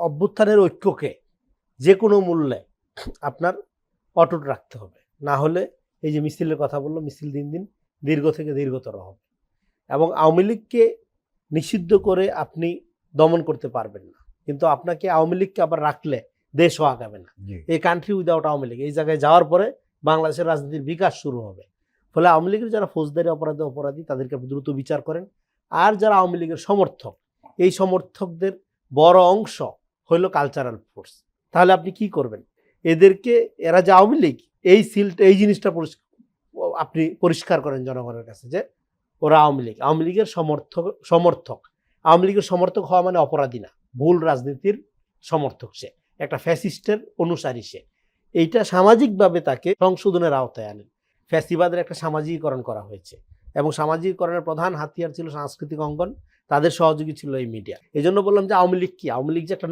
অভ্যুত্থানের ঐক্যকে যে কোনো মূল্যে আপনার অটুট রাখতে হবে। না হলে এই যে মিছিলের কথা বলল মিছিল দিন দিন দীর্ঘ থেকে দীর্ঘতর হবে। এবং আওয়ামী লীগকে নিষিদ্ধ করে আপনি দমন করতে পারবেন না। কিন্তু আপনাকে আওয়ামী লীগকে আবার রাখলে দেশও আগাবে না। এই কান্ট্রি উইদাউট আওয়ামী লীগ। এই জায়গায় যাওয়ার পরে বাংলাদেশের রাজনীতির বিকাশ শুরু হবে। ফলে আওয়ামী লীগের যারা ফৌজদারি অপরাধী অপরাধী তাদেরকে দ্রুত বিচার করেন। আর যারা আওয়ামী লীগের সমর্থক এই সমর্থকদের বড় অংশ হইল কালচারাল ফোর্স তাহলে আপনি কি করবেন? এদেরকে, এরা যে আওয়ামী লীগ, এই সিলটা, এই জিনিসটা আপনি পরিষ্কার করেন জনগণের কাছে যে, ওরা আওয়ামী লীগ। আওয়ামী লীগের সমর্থক সমর্থক। আওয়ামী লীগের সমর্থক হওয়া মানে অপরাধী না। ভুল রাজনীতির সমর্থক সে। একটা ফ্যাসিস্টের অনুসারী সে। এইটা সামাজিকভাবে তাকে সংশোধনের আওতায় আনেন। ফ্যাসিবাদের একটা সামাজিকীকরণ করা হয়েছে। এবং সামাজিকীকরণের প্রধান হাতিয়ার ছিল সাংস্কৃতিক অঙ্গন। তাদের সহযোগী ছিল এই মিডিয়া এই জন্য বললাম যে আওয়ামী লীগ কি? আওয়ামী লীগ যে একটা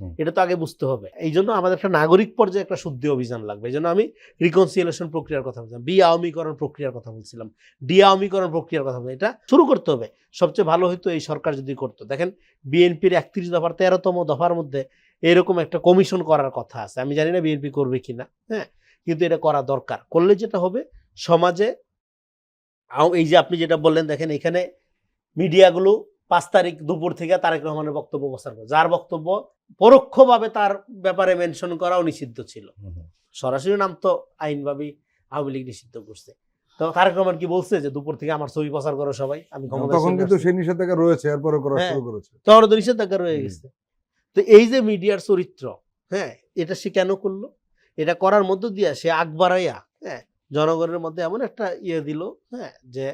হুম। এটা তো আগে বুঝতে হবে। এই জন্য আমাদের একটা নাগরিক পর্যায়ে একটা শুদ্ধি অভিযান লাগবে। এই জন্য আমি রিকনসিয়েলেশন প্রক্রিয়ার কথা বলছিলাম বি আওয়ামীকরণ প্রক্রিয়ার কথা বলছিলাম ডি আওয়ামীকরণ প্রক্রিয়ার কথা বলছিলাম। এটা শুরু করতে হবে। সবচেয়ে ভালো হতো এই সরকার যদি করতো। দেখেন বিএনপির একত্রিশ দফার তেরোতম দফার মধ্যে এরকম একটা কমিশন করার কথা আছে। আমি জানি না বিএনপি করবে কিনা হ্যাঁ? কিন্তু এটা করা দরকার। করলে যেটা হবে সমাজে এই যে আপনি যেটা বললেন দেখেন এখানে মিডিয়াগুলো পাঁচ তারিখ দুপুর থেকে তারেক রহমানের বক্তব্য প্রচার করে। যার বক্তব্য পরোক্ষভাবে তার ব্যাপারে মেনশন করাও নিষিদ্ধ ছিল। সরাসরি নাম তো আইনভাবেই আওয়ামী লীগ নিষিদ্ধ করছে। তো তারেক রহমান কি বলছে যে দুপুর থেকে আমার ছবি প্রচার করো সবাই আমি তখন কিন্তু সেই নিষেধাজ্ঞা রয়েছে এরপরে করা হ্যাঁ। শুরু করেছে। তখন তো নিষেধাজ্ঞা রয়ে গেছে। তো এই যে মিডিয়ার চরিত্র হ্যাঁ এটা সে কেন করল? এটা করার মধ্য দিয়ে সে আগ বাড়াইয়া হ্যাঁ জনগণের মধ্যে এমন একটা ইয়ে দিল হ্যাঁ যে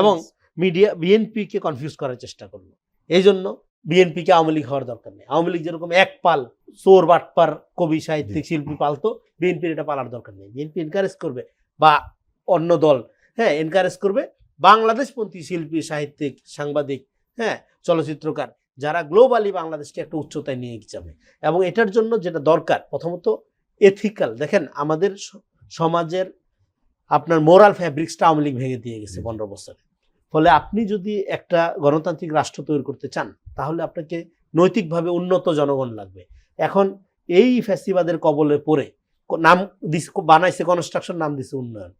এবং মিডিয়া বিএনপিকে কনফিউজ করার চেষ্টা করল। এই জন্য বিএনপিকে আওয়ামী লীগ হওয়ার দরকার নেই। আওয়ামী লীগ যেরকম এক পাল চোর বাটপার কবি সাহিত্যিক শিল্পী পালতো বিএনপির এটা পালার দরকার নেই। বিএনপি এনকারেজ করবে বা অন্য দল হ্যাঁ এনকারেজ করবে বাংলাদেশপন্থী শিল্পী সাহিত্যিক সাংবাদিক হ্যাঁ চলচ্চিত্রকার যারা গ্লোবালি বাংলাদেশকে একটা উচ্চতায় নিয়ে যাবে। এবং এটার জন্য যেটা দরকার প্রথমত এথিক্যাল দেখেন আমাদের সমাজের আপনার মোরাল ফ্যাব্রিক্সটা আওয়ামী লীগ ভেঙে দিয়ে গেছে পনেরো বছরে। ফলে আপনি যদি একটা গণতান্ত্রিক রাষ্ট্র তৈরি করতে চান, তাহলে আপনাকে নৈতিকভাবে উন্নত জনগণ লাগবে। এখন এই ফ্যাসিবাদের কবলে পড়ে নাম দিস বানাইছে কনস্ট্রাকশন নাম দিছে উন্নয়ন।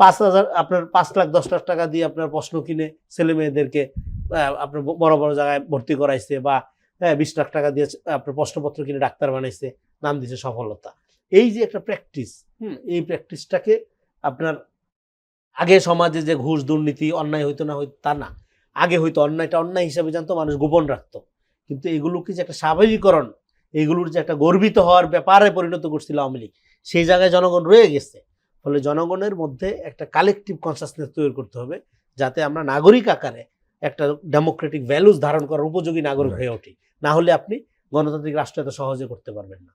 পাঁচ হাজার, আপনার পাঁচ লাখ, দশ লাখ টাকা দিয়ে আপনার প্রশ্ন কিনে ছেলে মেয়েদেরকে আপনার বড় বড় জায়গায় ভর্তি করাইছে বা হ্যাঁ বিশ লাখ টাকা দিয়ে আপনার প্রশ্নপত্র কিনে ডাক্তার বানাইছে, নাম দিছে সফলতা। এই যে একটা প্র্যাকটিস হুম, এই প্র্যাকটিসটাকে আপনার আগে সমাজে যে ঘুষ দুর্নীতি অন্যায় হইতো না হইতো তা না। আগে হয়তো অন্যায়টা অন্যায় হিসাবে জানতো মানুষ গোপন রাখতো। কিন্তু এগুলোকে যে একটা স্বাভাবিকরণ এগুলোর যে একটা গর্বিত হওয়ার ব্যাপারে পরিণত করছিল আওয়ামী লীগ সেই জায়গায় জনগণ রয়ে গেছে। ফলে জনগণের মধ্যে একটা কালেকটিভ কনসাসনেস তৈরি করতে হবে যাতে আমরা নাগরিক আকারে একটা ডেমোক্রেটিক ভ্যালুস ধারণ করার উপযোগী নাগরিক হয়ে উঠি। না হলে আপনি গণতান্ত্রিক রাষ্ট্র এত সহজে করতে পারবেন না।